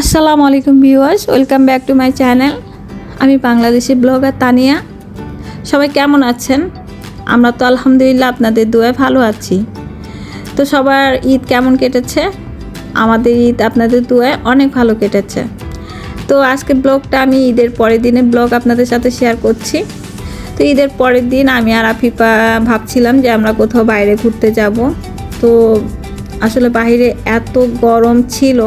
আসসালামু আলাইকুম viewers, welcome back to my channel. আমি বাংলাদেশি ব্লগার তানিয়া। সবাই কেমন আছেন? আমরা তো আলহামদুলিল্লাহ আপনাদের দোয়ায় ভালো আছি। তো সবার ঈদ কেমন কেটেছে? আমাদের ঈদ আপনাদের দোয়ায় অনেক ভালো কেটেছে। তো আজকে ব্লগটা আমি ঈদের পরের দিনের ব্লগ আপনাদের সাথে শেয়ার করছি। তো ঈদের পরের দিন আমি আর আফিফা ভাবছিলাম যে আমরা কোথাও বাইরে ঘুরতে যাব। তো আসলে বাইরে এত গরম ছিল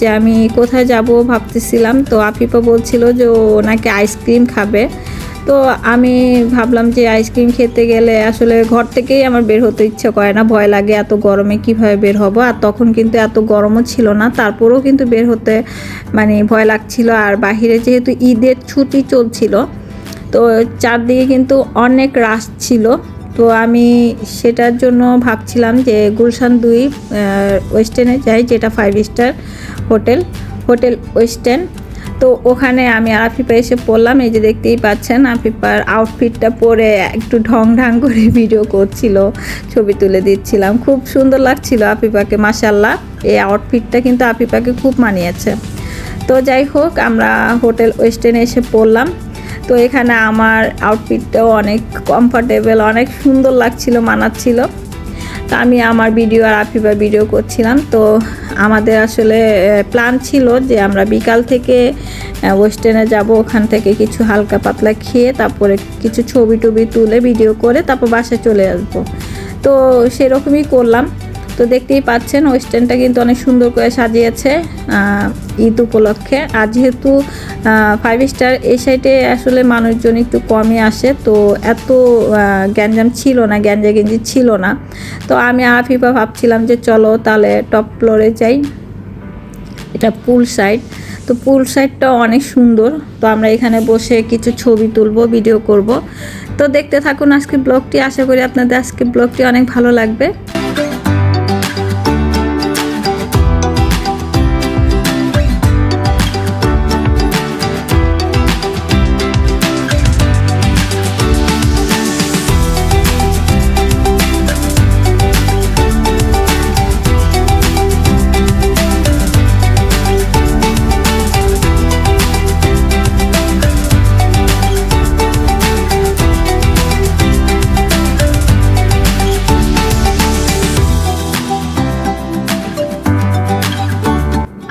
যে আমি কোথায় যাব ভাবতেছিলাম। তো আফিফা বলছিল যে ও নাকি আইসক্রিম খাবে। তো আমি ভাবলাম যে আইসক্রিম খেতে গেলে আসলে ঘর থেকেই আমার বের হতে ইচ্ছে করে না। ভয় লাগে এত গরমে কীভাবে বের হব। আর তখন কিন্তু এত গরমও ছিল না। তারপরেও কিন্তু বের হতে মানে ভয় লাগছিল। আর বাহিরে যেহেতু ঈদের ছুটি চলছিল, তো চারদিকে কিন্তু অনেক রাশ ছিল। তো আমি সেটার জন্য ভাবছিলাম যে গুলশান দুই ওয়েস্টার্নে যাই, যেটা five star hotel hotel Western তো ওখানে আমি আফিফা এসে পড়লাম, এই যে দেখতেই পাচ্ছেন, আফিফার আউটফিটটা পরে একটু ঢং ঢং করে ভিডিও করছিল, ছবি তুলে দিচ্ছিলাম। খুব সুন্দর লাগছিল আফিফাকে মাসাল্লাহ এই আউটফিটটা কিন্তু আফিফাকে খুব মানিয়েছে। তো যাই হোক, আমরা হোটেল ওয়েস্টার্নে এসে পড়লাম। তো এখানে আমার আউটফিটটাও অনেক কমফর্টেবল অনেক সুন্দর লাগছিল, মানাচ্ছিল। তো আমি আমার ভিডিও আর আফিফা ভিডিও করছিলাম। তো আমাদের আসলে প্ল্যান ছিল যে আমরা বিকাল থেকে ওয়েস্টার্নে যাব, ওখান থেকে কিছু হালকা পাতলা খেয়ে তারপরে কিছু ছবি টবি তুলে ভিডিও করে তারপর বাসায় চলে আসব। তো সেরকমই করলাম। তো দেখতেই পাচ্ছেন ওয়েস্টার্নটা কিন্তু অনেক সুন্দর করে সাজিয়েছে ঈদ উপলক্ষে। আর যেহেতু ফাইভ স্টার এই সাইডে আসলে মানুষজন একটু কমই আসে, তো এত গ্যাঞ্জাম ছিল না গ্যাঞ্জা গেঞ্জি ছিল না। তো আমি আফিফা ভাবছিলাম যে চলো তাহলে টপ ফ্লোরে যাই। এটা পুল সাইড তো পুল সাইডটা অনেক সুন্দর। তো আমরা এখানে বসে কিছু ছবি তুলবো ভিডিও করব। তো দেখতে থাকুন আজকে ব্লগটি আশা করি আপনাদের আজকে ব্লগটি অনেক ভালো লাগবে।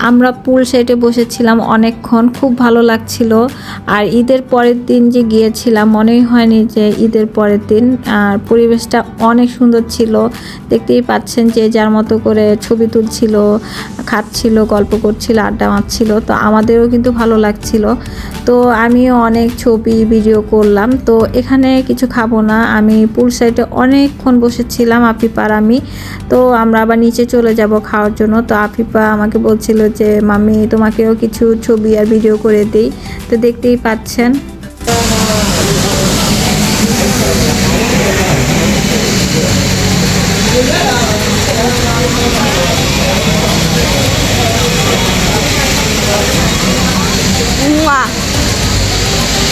আমরা পুল সাইডে বসেছিলাম অনেকক্ষণ, খুব ভালো লাগছিল। আর ঈদের পরের দিন যে গিয়েছিলাম, মনেই হয়নি যে ঈদের পরের দিন, আর পরিবেশটা অনেক সুন্দর ছিল। দেখতেই পাচ্ছেন যে যার মতো করে ছবি তুলছিল, খাচ্ছিল, গল্প করছিল, আড্ডা মারছিল, তো আমাদেরও কিন্তু ভালো লাগছিল। তো আমিও অনেক ছবি ভিডিও করলাম। তো এখানে কিছু খাব না, আমি পুল সাইডে অনেকক্ষণ বসেছিলাম আফিপার আমি। তো আমরা আবার নিচে চলে যাব খাওয়ার জন্য। তো আফিপা আমাকে বলছিল যে মামি তোমাকেও কিছু ছবি আর ভিডিও করে দিই। তো দেখতেই পাচ্ছেন।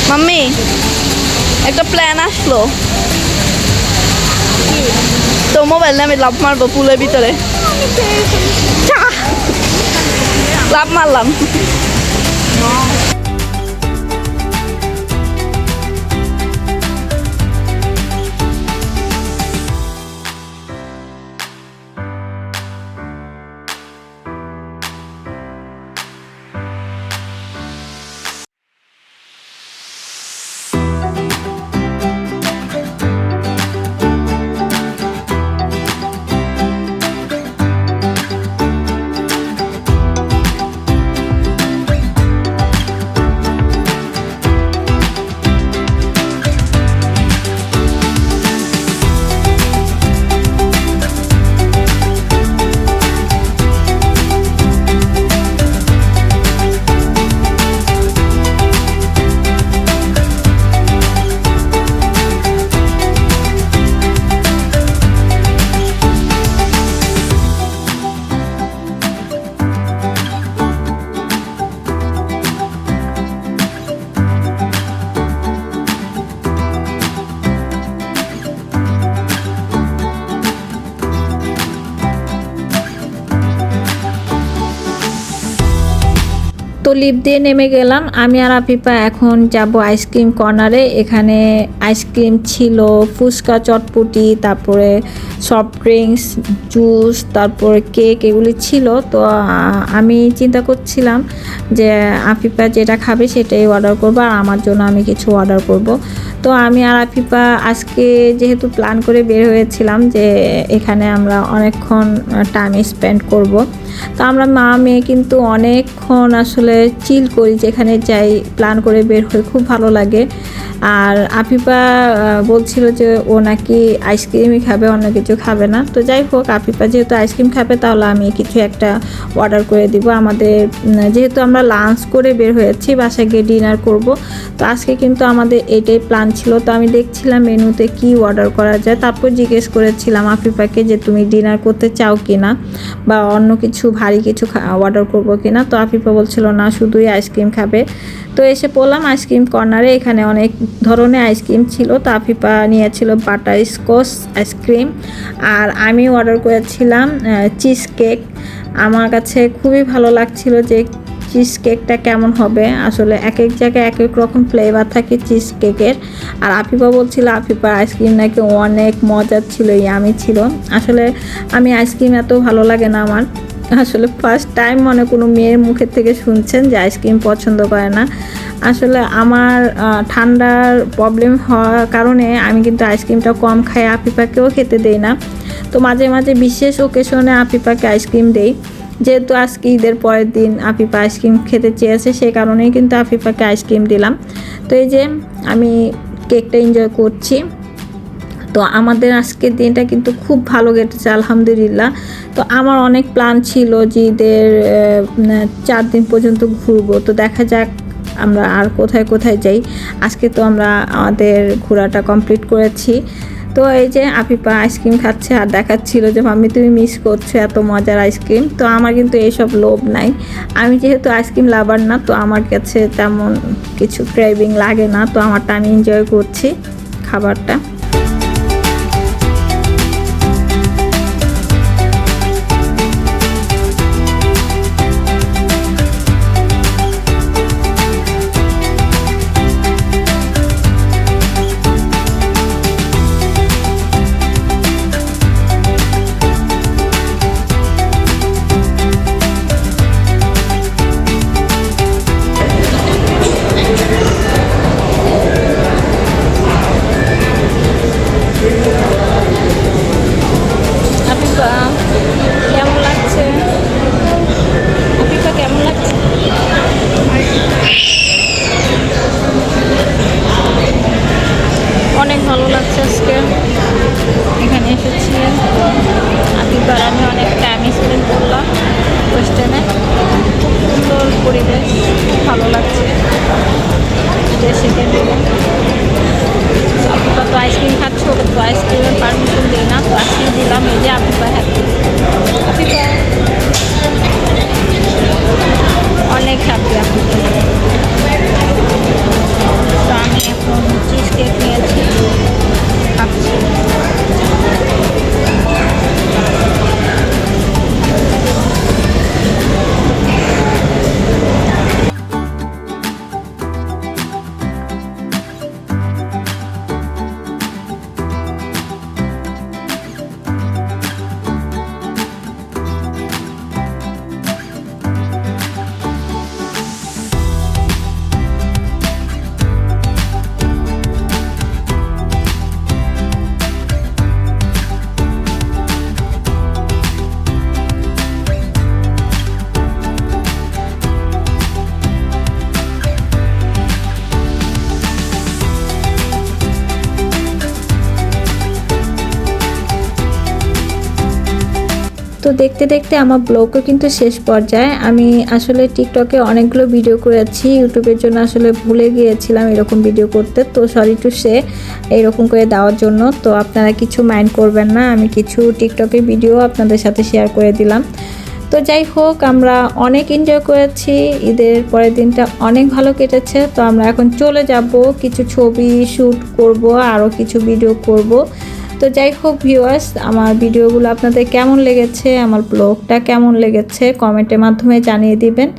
মাম্মি, একটা প্ল্যান আসলো। তো মোবাইল আমি লাভ মারবো পুলের ভিতরে! লাভ মারলাম। লিপ দিয়ে নেমে গেলাম। আমি আর আফিফা এখন যাব আইসক্রিম কর্নারে। এখানে আইসক্রিম ছিল, ফুচকা, চটপটি, তারপরে সফট ড্রিঙ্কস জুস তারপরে কেক এগুলি ছিল। তো আমি চিন্তা করছিলাম যে আফিফা যেটা খাবে সেটাই অর্ডার করব আর আমার জন্য আমি কিছু অর্ডার করব। তো আমি আর আফিফা আজকে যেহেতু প্ল্যান করে বের হয়েছিলাম যে এখানে আমরা অনেকক্ষণ টাইম স্পেন্ড করব। তো আমরা মা মেয়ে কিন্তু অনেকক্ষণ আসলে চিল করি, যেখানে যাই প্ল্যান করে বের হয়ে খুব ভালো লাগে। আর আফিফা বলছিল যে ও নাকি আইসক্রিমই খাবে, অন্য কিছু খাবে না। তো যাই হোক আফিফা যেহেতু আইসক্রিম খাবে, তাহলে আমি কিছু একটা অর্ডার করে দিব। আমাদের যেহেতু আমরা লাঞ্চ করে বের হয়েছি, বাসায় গিয়ে ডিনার করব, তো আজকে কিন্তু আমাদের এটাই প্ল্যান ছিল। তো আমি দেখছিলাম মেনুতে কি অর্ডার করা যায়। তারপর জিজ্ঞেস করেছিলাম আফিফাকে যে তুমি ডিনার করতে চাও কি না বা অন্য কিছু, ভারী কিছু অর্ডার করব কি না তো আফিফা বলছিল, না, শুধুই আইসক্রিম খাবে। তো এসে পড়লাম আইসক্রিম কর্নারে। এখানে অনেক ধরনের আইসক্রিম ছিল। তাফিপা নিয়েছিল বাটার স্কচ আইসক্রিম। আর আমি অর্ডার করেছিলাম চিজ কেক আমার কাছে খুবই ভালো লাগছিল যে চিজ কেকটা কেমন হবে। আসলে এক এক জায়গায় এক এক রকম ফ্লেভার থাকে চিজ কেকের আর আফিফা বলছিল আফিফার আইসক্রিম নাকি অনেক মজার ছিল, ইয়ামি ছিল। আসলে আমি আইসক্রিম এত ভালো লাগে না আমার। আসলে ফার্স্ট টাইম মানে কোনো মেয়ের মুখের থেকে শুনছেন যে আইসক্রিম পছন্দ করে না। আসলে আমার ঠান্ডার প্রবলেম হওয়ার কারণে আমি কিন্তু আইসক্রিমটা কম খাই আফিফাকেও খেতে দেই না। তো মাঝে মাঝে বিশেষ ওকেশনে আফিফাকে আইসক্রিম দেই। যেহেতু আজকে ঈদের পরের দিন আফিফা আইসক্রিম খেতে চেয়েছে সেই কারণেই কিন্তু আফিফাকে আইসক্রিম দিলাম। তো এই যে আমি কেকটা এনজয় করছি। তো আমাদের আজকের দিনটা কিন্তু খুব ভালো কেটেছে, আলহামদুলিল্লাহ। তো আমার অনেক প্ল্যান ছিল যে ঈদের চার দিন পর্যন্ত ঘুরবো। তো দেখা যাক আমরা আর কোথায় কোথায় যাই। আজকে তো আমরা আমাদের ঘোরাটা কমপ্লিট করেছি। তো এই যে আপিপা আইসক্রিম খাচ্ছে আর দেখাচ্ছিল যে, মাম্মি, তুমি মিস করছ এত মজার আইসক্রিম তো আমার কিন্তু এইসব লোভ নাই। আমি যেহেতু আইসক্রিম লাভার না, তো আমার কাছে তেমন কিছু ক্রেভিং লাগে না। তো আমারটা আমি এনজয় করছি খাবারটা। আফিফার আমি অনেক টাইম স্পেন্ড করলাম ওয়েস্টার্নে সুন্দর পরিবেশ খুব ভালো লাগছে। দেশে আফিফা তো আইসক্রিম খাচ্ছে, ওকে তো আইসক্রিমের পারমিশন দিই না। তো আইসক্রিম দিলাম, এই যে আফিফা হ্যাপি দেখতে দেখতে আমার ব্লগও কিন্তু শেষ পর্যায়ে। আমি আসলে টিকটকে অনেকগুলো ভিডিও করেছি ইউটিউবের জন্য আসলে ভুলে গিয়েছিলাম এরকম ভিডিও করতে। তো সরি টু সে এরকম করে দেওয়ার জন্য। তো আপনারা কিছু মাইন্ড করবেন না, আমি কিছু টিকটকে ভিডিও আপনাদের সাথে শেয়ার করে দিলাম। তো যাই হোক, আমরা অনেক এনজয় করেছি। ঈদের পরের দিনটা অনেক ভালো কেটেছে। তো আমরা এখন চলে যাব, কিছু ছবি শ্যুট করব আরও কিছু ভিডিও করব। তো যাই হোক ভিউয়ার্স আমার ভিডিওগুলো আপনাদের কেমন লেগেছে, আমার ব্লগটা কেমন লেগেছে কমেন্টের মাধ্যমে জানিয়ে দিবেন।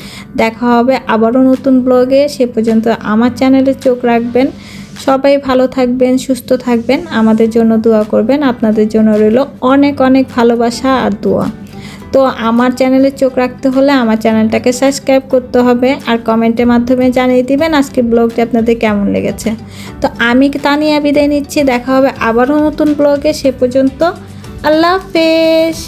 দেখা হবে আবারও নতুন ব্লগে সে পর্যন্ত আমার চ্যানেলে চোখ রাখবেন। সবাই ভালো থাকবেন, সুস্থ থাকবেন, আমাদের জন্য দোয়া করবেন। আপনাদের জন্য রইল অনেক অনেক ভালোবাসা আর দোয়া। তো আমার চ্যানেলে চোখ রাখতে হলে আমার চ্যানেলটাকে সাবস্ক্রাইব করতে হবে আর কমেন্টের মাধ্যমে জানিয়ে দিবেন আজকের ব্লগটি আপনাদের কেমন লেগেছে। তো আমি তা নিয়ে বিদায় নিচ্ছি, দেখা হবে আবারও নতুন ব্লগে, সে পর্যন্ত আল্লাহ হাফেজ।